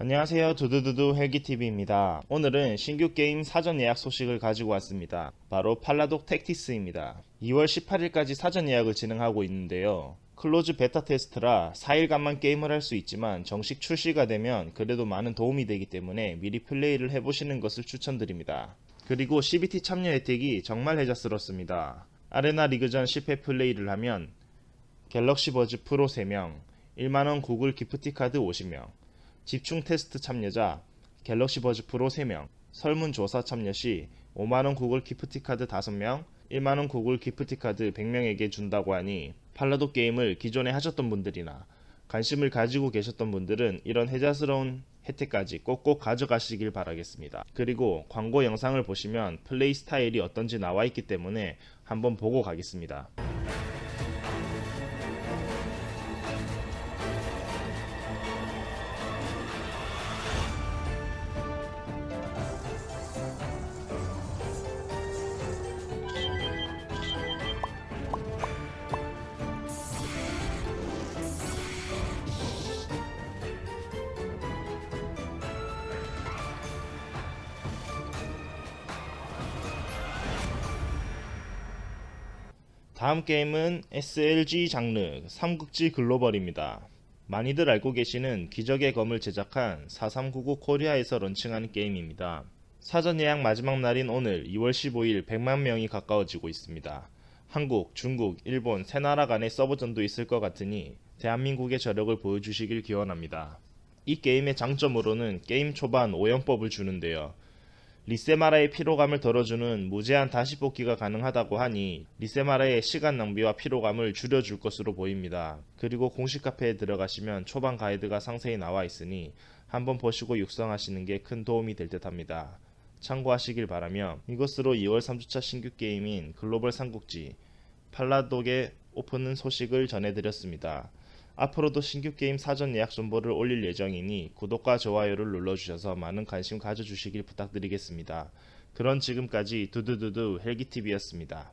안녕하세요. 두두두두 헬기TV입니다. 오늘은 신규 게임 사전 예약 소식을 가지고 왔습니다. 바로 팔라독 택티스입니다. 2월 18일까지 사전 예약을 진행하고 있는데요. 클로즈 베타 테스트라 4일간만 게임을 할 수 있지만 정식 출시가 되면 그래도 많은 도움이 되기 때문에 미리 플레이를 해보시는 것을 추천드립니다. 그리고 CBT 참여 혜택이 정말 혜자스럽습니다. 아레나 리그전 10회 플레이를 하면 갤럭시 버즈 프로 3명, 1만원 구글 기프티 카드 50명, 집중 테스트 참여자 갤럭시 버즈 프로 3명, 설문조사 참여 시 5만원 구글 기프티카드 5명, 1만원 구글 기프티카드 100명에게 준다고 하니 팔라도 게임을 기존에 하셨던 분들이나 관심을 가지고 계셨던 분들은 이런 혜자스러운 혜택까지 꼭꼭 가져가시길 바라겠습니다. 그리고 광고 영상을 보시면 플레이 스타일이 어떤지 나와 있기 때문에 한번 보고 가겠습니다. 다음 게임은 SLG 장르 삼국지 글로벌입니다. 많이들 알고 계시는 기적의 검을 제작한 4399 코리아에서 런칭하는 게임입니다. 사전 예약 마지막 날인 오늘 2월 15일 100만 명이 가까워지고 있습니다. 한국, 중국, 일본 세 나라 간의 서버전도 있을 것 같으니 대한민국의 저력을 보여주시길 기원합니다. 이 게임의 장점으로는 게임 초반 오연법을 주는데요. 리세마라의 피로감을 덜어주는 무제한 다시 뽑기가 가능하다고 하니 리세마라의 시간 낭비와 피로감을 줄여줄 것으로 보입니다. 그리고 공식 카페에 들어가시면 초반 가이드가 상세히 나와 있으니 한번 보시고 육성하시는 게 큰 도움이 될 듯 합니다. 참고하시길 바라며 이것으로 2월 3주차 신규 게임인 글로벌 삼국지 팔라독의 오픈 소식을 전해드렸습니다. 앞으로도 신규 게임 사전 예약 정보를 올릴 예정이니 구독과 좋아요를 눌러주셔서 많은 관심 가져주시길 부탁드리겠습니다. 그런 지금까지 두두두두 헬기TV였습니다.